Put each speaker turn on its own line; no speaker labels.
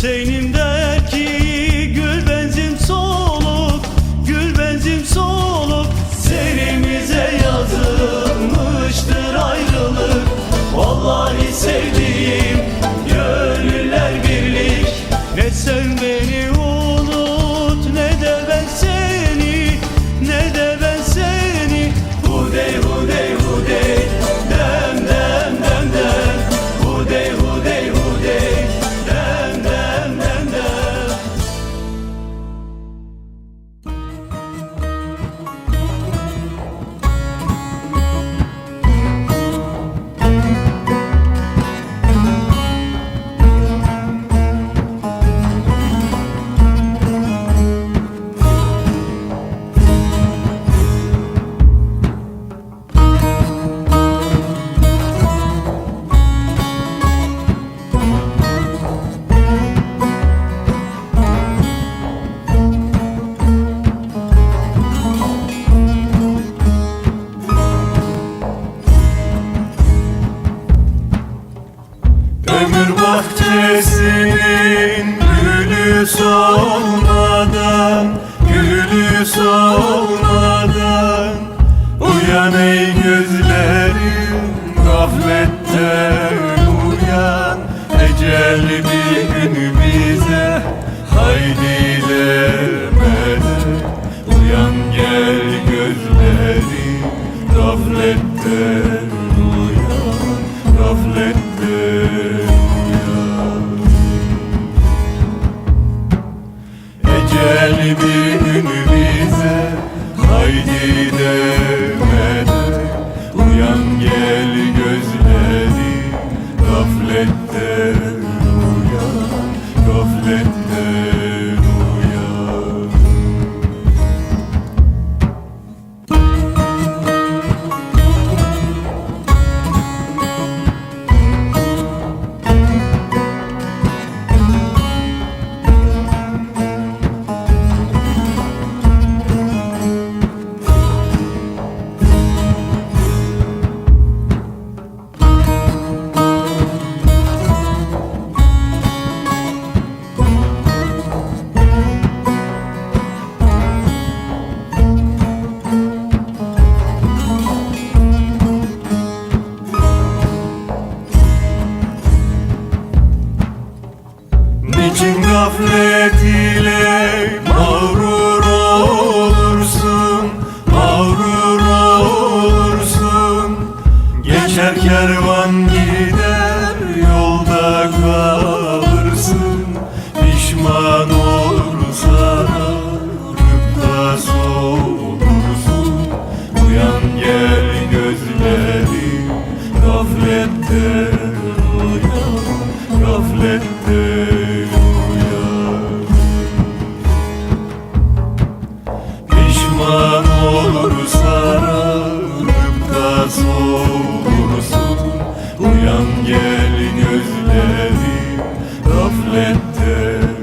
senin solmadan Gülü solmadan. Uyan ey gözlerim gafletten uyan. Ecel bir gün bize haydi demeden. Uyan gel gözlerim gafletten uyan. Gafletten Ecel bir gün bize haydi demeden Uyan gel gözleri gaflet ile mağrur olursun Mağrur olursun. Geçer kervan gider yolda kalırsın. Pişman olursa rıpta solursun Uyan gel gözleri gafletten Amen.